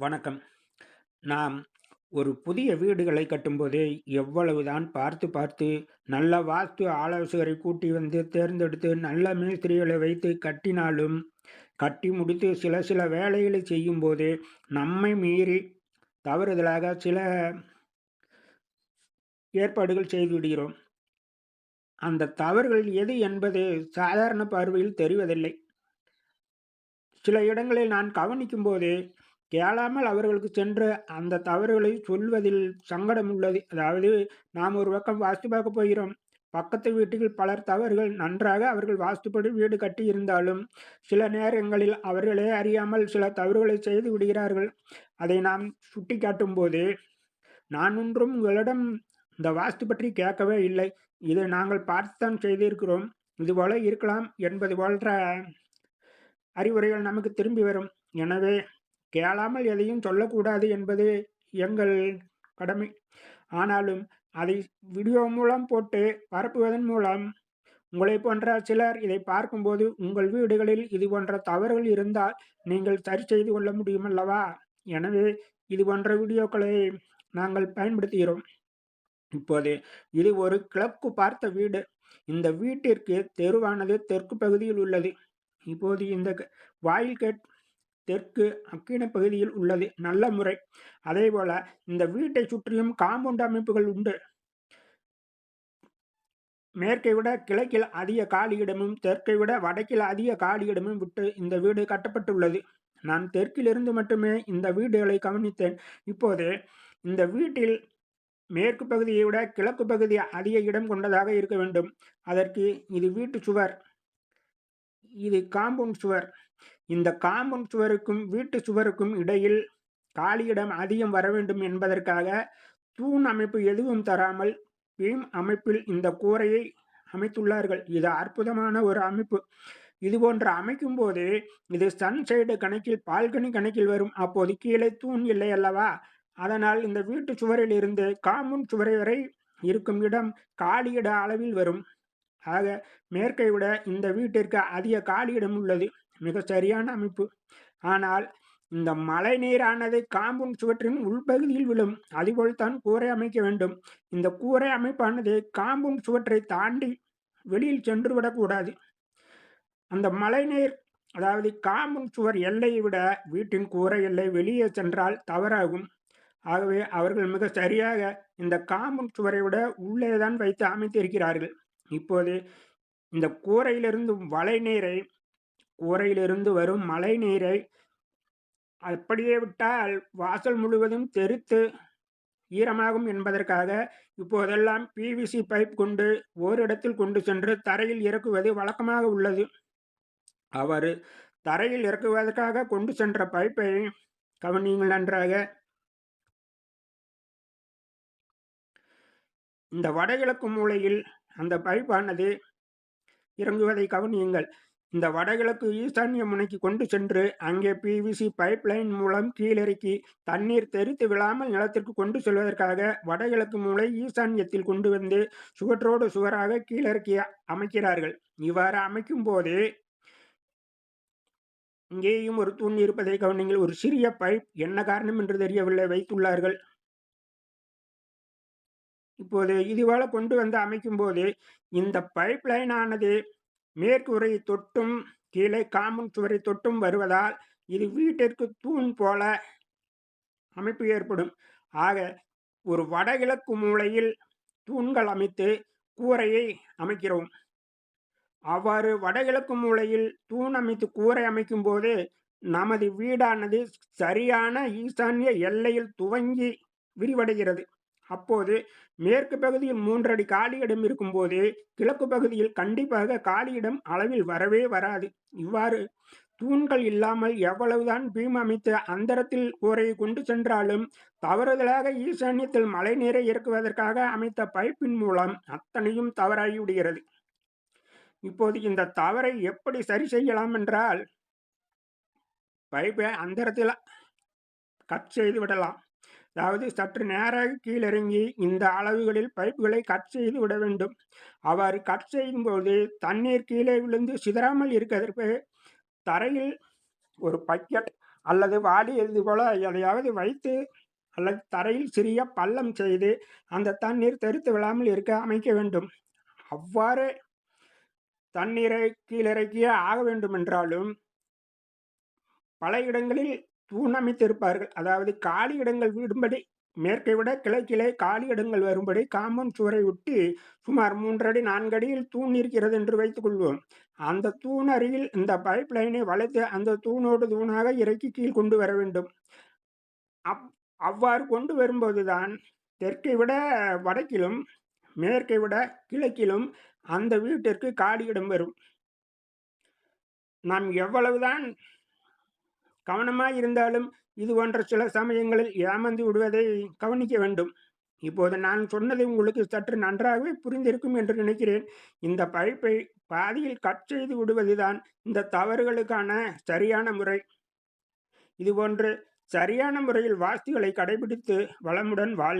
வணக்கம். நாம் ஒரு புதிய வீடுகளை கட்டும்போது, எவ்வளவுதான் பார்த்து பார்த்து நல்ல வாஸ்து ஆலோசகரை கூட்டி வந்து தேர்ந்தெடுத்து நல்ல மேஸ்திரிகளை வைத்து கட்டினாலும், கட்டி முடித்து சில சில வேலைகளை செய்யும்போது, நம்மை மீறி தவறுதலாக சில ஏற்பாடுகள் செய்துவிடுகிறோம். அந்த தவறுகள் எது என்பது சாதாரண பார்வையில் தெரிவதில்லை. சில இடங்களில் நான் கவனிக்கும்போது, கேளாமல் அவர்களுக்கு சென்று அந்த தவறுகளை சொல்வதில் சங்கடம் உள்ளது. அதாவது நாம் ஒரு பக்கம் வாஸ்து பார்க்க போகிறோம். பக்கத்து வீட்டில் பலர் தவறுகள் நன்றாக அவர்கள் வாஸ்துப்படி வீடு கட்டியிருந்தாலும், சில நேரங்களில் அவர்களே அறியாமல் சில தவறுகளை செய்து விடுகிறார்கள். அதை நாம் சுட்டிக்காட்டும்போது, "நான் ஒன்றும் உங்களிடம் இந்த வாஸ்து பற்றி கேட்கவே இல்லை. இதை நாங்கள் பார்த்துத்தான் செய்திருக்கிறோம். இதுபோல இருக்கலாம்" என்பது போன்ற அறிவுரைகள் நமக்கு திரும்பி வரும். எனவே, கேளாமல் எதையும் சொல்லக்கூடாது என்பது எங்கள் கடமை. ஆனாலும், அதை வீடியோ மூலம் போட்டு பரப்புவதன் மூலம், உங்களைப் போன்ற சிலர் இதை பார்க்கும்போது, உங்கள் வீடுகளில் இது போன்ற தவறுகள் இருந்தால், நீங்கள் சரி செய்து கொள்ள முடியுமல்லவா? எனவே, இது போன்ற வீடியோக்களை நாங்கள் பயன்படுத்துகிறோம். இப்போது இது ஒரு கிழக்கு பார்த்த வீடு. இந்த வீட்டிற்கு தெருவானது தெற்கு பகுதியில் உள்ளது. இப்போது இந்த க வாயில் கேட் தெற்கு அக்கினி பகுதியில் உள்ளது. நல்ல முறை. அதேபோல இந்த வீட்டைச் சுற்றியும் காம்பவுண்ட் அமைப்புகள் உண்டு. மேற்கை விட கிழக்கில் அதிக காலி இடமும், தெற்கை விட வடக்கில் அதிக காலி இடமும் விட்டு இந்த வீடு கட்டப்பட்டுள்ளது. நான் தெற்கிலிருந்து மட்டுமே இந்த வீடுகளை கவனித்தேன். இப்போது இந்த வீட்டில் மேற்கு பகுதியை விட கிழக்கு பகுதி அதிக இடம் கொண்டதாக இருக்க வேண்டும். அதற்கு இது வீட்டு சுவர். இது காம்பவுண்ட் சுவர். இந்த காம்பவுண்ட் சுவருக்கும், வீட்டு சுவருக்கும் இடையில் காலியிடம் அதிகம் வர வேண்டும் என்பதற்காக, தூண் அமைப்பு எதுவும் தராமல், பீம் அமைப்பில் இந்த கூரையை அமைத்துள்ளார்கள். இது அற்புதமான ஒரு அமைப்பு. இது போன்று அமைக்கும்போது, இது சன் சைடு கணக்கில் பால்கனி கணக்கில் வரும். அப்போது கீழே தூண் இல்லை அல்லவா? அதனால் இந்த வீட்டு சுவரில் இருந்து காம்பவுண்ட் சுவரை வரை இருக்கும் இடம் காலியிட அளவில் வரும். ஆக, மேற்கை விட இந்த வீட்டிற்கு அதிக காலியிடம் உள்ளது. மிகச் சரியான அமைப்பு. ஆனால், இந்த மழை நீரானது காம்பவுண்ட் சுவற்றின் உள்பகுதியில் விழும். அதுபோல்தான் கூரை அமைக்க வேண்டும். இந்த கூரை அமைப்பானது காம்பவுண்ட் சுவற்றை தாண்டி வெளியில் சென்று விடக்கூடாது. அந்த மழைநீர் அதாவது காம்பவுண்ட் சுவர் எல்லையை விட வீட்டின் கூரை எல்லை வெளியே சென்றால் தவறாகும். ஆகவே, அவர்கள் மிக சரியாக இந்த காம்பவுண்ட் சுவரை விட உள்ளே தான் வைத்து அமைத்திருக்கிறார்கள். இப்போது இந்த கூரையிலிருந்து மழைநீரை கூரையிலிருந்து வரும் மழை நீரை அப்படியே விட்டால் வாசல் முழுவதும் தெருத்து ஈரமாகும் என்பதற்காக, இப்போதெல்லாம் பிவிசி பைப் கொண்டு ஓரிடத்தில் கொண்டு சென்று தரையில் இறக்குவது வழக்கமாக உள்ளது. அவர் தரையில் இறக்குவதற்காக கொண்டு சென்ற பைப்பை கவனியுங்கள் நன்றாக. இந்த வடகிழக்கு மூலையில் அந்த பைப்பானது இறங்குவதை கவனியுங்கள். இந்த வடகிழக்கு ஈசான்ய முனைக்கு கொண்டு சென்று, அங்கே பிவிசி பைப் லைன் மூலம் கீழிறக்கி, தண்ணீர் தெறித்து விழாமல் நிலத்திற்கு கொண்டு செல்வதற்காக வடகிழக்கு மூளை ஈசான்யத்தில் கொண்டு வந்து, சுவற்றோடு சுவராக கீழிறக்கி அமைக்கிறார்கள். இவ்வாறு அமைக்கும்போது இங்கேயும் ஒரு தூண் இருப்பதை கவனிங்கள் ஒரு சிறிய பைப் என்ன காரணம் என்று தெரியவில்லை வைத்துள்ளார்கள். இப்போது இதுவால கொண்டு வந்து அமைக்கும்போது, இந்த பைப் லைன் ஆனது மேற்கூரை தொட்டும், கீழே காமன் சுவரை தொட்டும் வருவதால், இது வீட்டிற்கு தூண் போல அமைப்பு ஏற்படும். ஆக, ஒரு வடகிழக்கு மூலையில் தூண்கள் அமைத்து கூரையை அமைக்கிறோம். அவ்வாறு வடகிழக்கு மூலையில் தூண் அமைத்து கூரை அமைக்கும்போது, நமது வீடானது சரியான ஈசான்ய எல்லையில் துவங்கி விரிவடைகிறது. அப்போது மேற்கு பகுதியில் 3 அடி காலி இடம் இருக்கும்போது, கிழக்கு பகுதியில் கண்டிப்பாக காலியிடம் அளவில் வரவே வராது. இவ்வாறு தூண்கள் இல்லாமல் எவ்வளவுதான் பீம் அமைத்து அந்தரத்தில் கூரையை கொண்டு சென்றாலும், தவறுதலாக ஈசான்யத்தில் மழைநீரை இறக்குவதற்காக அமைத்த பைப்பின் மூலம் அத்தனையும் தவறாகிவிடுகிறது இப்போது இந்த தவறை எப்படி சரி செய்யலாம் என்றால், பைப்பை அந்தரத்தில் கட் செய்து விடலாம். அதாவது சற்று நேராக கீழிறங்கி, இந்த அளவுகளில் பைப்புகளை கட் செய்து விட வேண்டும். அவ்வாறு கட் செய்யும்போது, தண்ணீர் கீழே விழுந்து சிதறாமல் இருக்கதற்கு, தரையில் ஒரு பக்கெட் அல்லது வாளியது போல எதையாவது வைத்து அல்லது தரையில் சிறிய பள்ளம் செய்து அந்த தண்ணீர் தெரித்து விழாமல் இருக்க அமைக்க வேண்டும் அவ்வாறு தண்ணீரை கீழிறக்கியே ஆக வேண்டும் என்றாலும் பல இடங்களில் தூண் அமைத்திருப்பார்கள் அதாவது காலி இடங்கள் விடும்படி மேற்கை விட கிழக்கிலே காலி இடங்கள் வரும்படி காம்பவுண்ட் சுவரை ஒட்டி சுமார் மூன்றடி நான்கடியில் தூண் இருக்கிறது என்று வைத்துக் கொள்வோம். அந்த தூண் அருகில் இந்த பைப் லைனை வளைத்து அந்த தூணோடு தூணாக இறக்கி கீழ் கொண்டு வர வேண்டும். அப் அவ்வாறு கொண்டு வரும்போதுதான் தெற்கை விட வடக்கிலும் மேற்கை விட கிழக்கிலும் அந்த வீட்டிற்கு காலியிடம் வரும். நாம் எவ்வளவுதான் கவனமாய் இருந்தாலும் இது போன்ற சில சமயங்களில் ஏமாந்து விடுவதை கவனிக்க வேண்டும். இப்போது நான் சொன்னது உங்களுக்கு சற்று நன்றாகவே புரிந்திருக்கும் என்று நினைக்கிறேன். இந்த பழிப்பை பாதியில் கட் செய்து விடுவதுதான் இந்த தவறுகளுக்கான சரியான முறை. இதுபோன்று சரியான முறையில் வாஸ்துகளை கடைபிடித்து வளமுடன் வாழ்